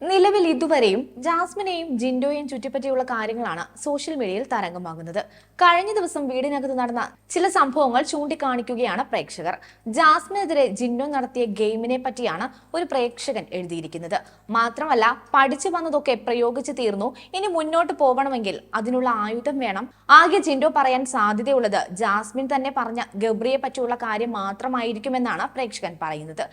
നിലവിൽ ഇതുവരെയും ജാസ്മിനെയും ജിൻഡോയെയും ചുറ്റിപ്പറ്റിയുള്ള കാര്യങ്ങളാണ് സോഷ്യൽ മീഡിയയിൽ തരംഗമാകുന്നത്. കഴിഞ്ഞ ദിവസം വീടിനകത്ത് നടന്ന ചില സംഭവങ്ങൾ ചൂണ്ടിക്കാണിക്കുകയാണ് പ്രേക്ഷകർ. ജാസ്മിനെതിരെ ജിൻഡോ നടത്തിയ ഗെയിമിനെ പറ്റിയാണ് ഒരു പ്രേക്ഷകൻ എഴുതിയിരിക്കുന്നത്. മാത്രമല്ല പഠിച്ചു വന്നതൊക്കെ പ്രയോഗിച്ചു തീർന്നു. ഇനി മുന്നോട്ട് പോകണമെങ്കിൽ അതിനുള്ള ആയുധം വേണം. ആകെ ജിൻഡോ പറയാൻ സാധ്യതയുള്ളത് ജാസ്മിൻ തന്നെ പറഞ്ഞ ഗബ്രിയെ പറ്റിയുള്ള കാര്യം മാത്രമായിരിക്കുമെന്നാണ് പ്രേക്ഷകൻ പറയുന്നത്.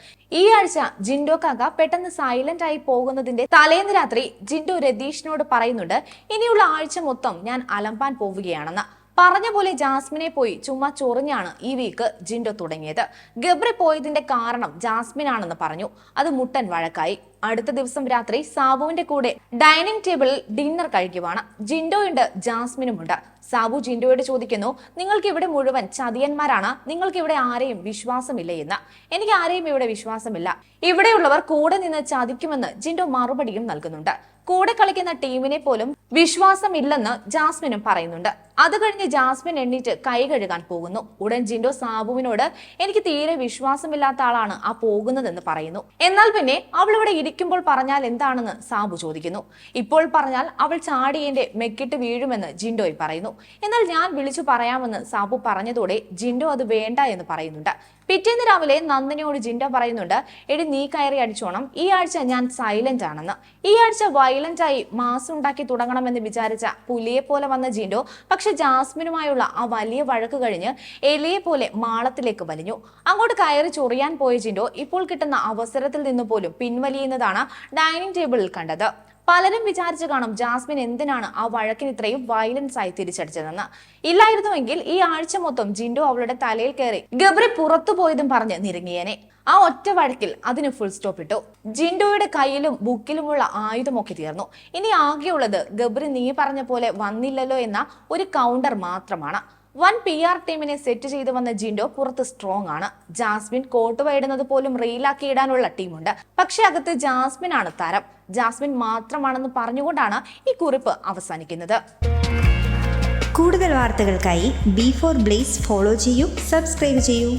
ഈ ആഴ്ച ജിൻഡോ കാക പെട്ടെന്ന് സൈലന്റ് ആയി പോകുന്നതിന്റെ തലേന്ന് രാത്രി ജിൻഡു രതീഷിനോട് പറയുന്നുണ്ട് ഇനിയുള്ള ആഴ്ച മൊത്തം ഞാൻ അലമ്പാൻ പോവുകയാണെന്ന്. പറഞ്ഞ പോലെ ജാസ്മിനെ പോയി ചുമ്മാ ചൊറിഞ്ഞാണ് ഈ വീക്ക് ജിൻഡോ തുടങ്ങിയത്. ഗബ്രി പോയതിന്റെ കാരണം ജാസ്മിൻ ആണെന്ന് പറഞ്ഞു. അത് മുട്ടൻ വഴക്കായി. അടുത്ത ദിവസം രാത്രി സാബുവിന്റെ കൂടെ ഡൈനിങ് ടേബിളിൽ ഡിന്നർ കഴിക്കുവാണ്. ജിൻഡോയുണ്ട് ജാസ്മിനുമുണ്ട്. സാബു ജിൻഡോയോട് ചോദിക്കുന്നു നിങ്ങൾക്ക് ഇവിടെ മുഴുവൻ ചതിയന്മാരാണ്. നിങ്ങൾക്ക് ഇവിടെ ആരെയും വിശ്വാസമില്ല എന്ന്. എനിക്ക് ആരെയും ഇവിടെ വിശ്വാസമില്ല. ഇവിടെയുള്ളവർ കൂടെ നിന്ന് ചതിക്കുമെന്ന് ജിൻഡോ മറുപടിയും നൽകുന്നുണ്ട്. കൂടെ കളിക്കുന്ന ടീമിനെ പോലും വിശ്വാസമില്ലെന്ന് ജാസ്മിനും പറയുന്നുണ്ട്. അത് കഴിഞ്ഞ് ജാസ്മിൻ എണ്ണീറ്റ് കൈ കഴുകാൻ പോകുന്നു. ഉടൻ ജിൻഡോ സാബുവിനോട് എനിക്ക് തീരെ വിശ്വാസമില്ലാത്ത ആളാണ് ആ പോകുന്നതെന്ന് പറയുന്നു. എന്നാൽ പിന്നെ അവൾ ഇവിടെ ഇരിക്കുമ്പോൾ പറഞ്ഞാൽ എന്താണെന്ന് സാബു ചോദിക്കുന്നു. ഇപ്പോൾ പറഞ്ഞാൽ അവൾ ചാടിയന്റെ മെക്കിട്ട് വീഴുമെന്ന് ജിൻഡോയ് പറയുന്നു. എന്നാൽ ഞാൻ വിളിച്ചു പറയാമെന്ന് സാബു പറഞ്ഞതോടെ ജിൻഡോ അത് വേണ്ട എന്ന് പറയുന്നുണ്ട്. പിറ്റേന്ന് രാവിലെ നന്ദിനിയോട് ജിൻഡോ പറയുന്നുണ്ട് എടി നീ കയറി അടിച്ചോണം. ഈ ആഴ്ച ഞാൻ സൈലന്റ് ആണെന്ന്. ഈ ആഴ്ച വയലന്റ് ആയി മാസം ഉണ്ടാക്കി തുടങ്ങണമെന്ന് വിചാരിച്ച പുലിയെ പോലെ വന്ന ജിൻഡോ പക്ഷെ ജാസ്മിനുമായുള്ള ആ വലിയ വഴക്ക് കഴിഞ്ഞ് എലിയെ പോലെ മാളത്തിലേക്ക് വലിഞ്ഞു. അങ്ങോട്ട് കയറി ചൊറിയാൻ പോയ ജിൻഡോ ഇപ്പോൾ കിട്ടുന്ന അവസരത്തിൽ നിന്ന് പോലും പിൻവലിയുന്നതാണ് ഡൈനിങ് ടേബിളിൽ കണ്ടത്. പലരും വിചാരിച്ചു കാണും ജാസ്മിൻ എന്തിനാണ് ആ വഴക്കിന് ഇത്രയും വയലൻസ് ആയി തിരിച്ചടിച്ചതെന്ന്. ഇല്ലായിരുന്നുവെങ്കിൽ ഈ ആഴ്ച മൊത്തം ജിൻഡു അവളുടെ തലയിൽ കയറി ഗബ്രി പുറത്തു പോയതും പറഞ്ഞ് നിരങ്ങിയേനെ. ആ ഒറ്റ വഴക്കിൽ അതിന് ഫുൾ സ്റ്റോപ്പ് ഇട്ടു. ജിൻഡോയുടെ കയ്യിലും ബുക്കിലുമുള്ള ആയുധമൊക്കെ തീർന്നു. ഇനി ആകെയുള്ളത് ഗബ്രി നീ പറഞ്ഞ പോലെ വന്നില്ലല്ലോ എന്ന ഒരു കൗണ്ടർ മാത്രമാണ്. വൻ പി ആർ ടീമിനെ സെറ്റ് ചെയ്തു വന്ന ജിൻഡോ പുറത്ത് സ്ട്രോങ് ആണ്. ജാസ്മിൻ കോട്ട് വൈടുന്നത് പോലും റീലാക്കി ഇടാനുള്ള ടീമുണ്ട്. പക്ഷെ അകത്ത് ജാസ്മിൻ ആണ് താരം. ജാസ്മിൻ മാത്രമാണെന്ന് പറഞ്ഞുകൊണ്ടാണ് ഈ കുറിപ്പ് അവസാനിക്കുന്നത്. കൂടുതൽ വാർത്തകൾക്കായി ബി ഫോർ ബ്ലേസ് ഫോളോ ചെയ്യൂ സബ്സ്ക്രൈബ് ചെയ്യൂ.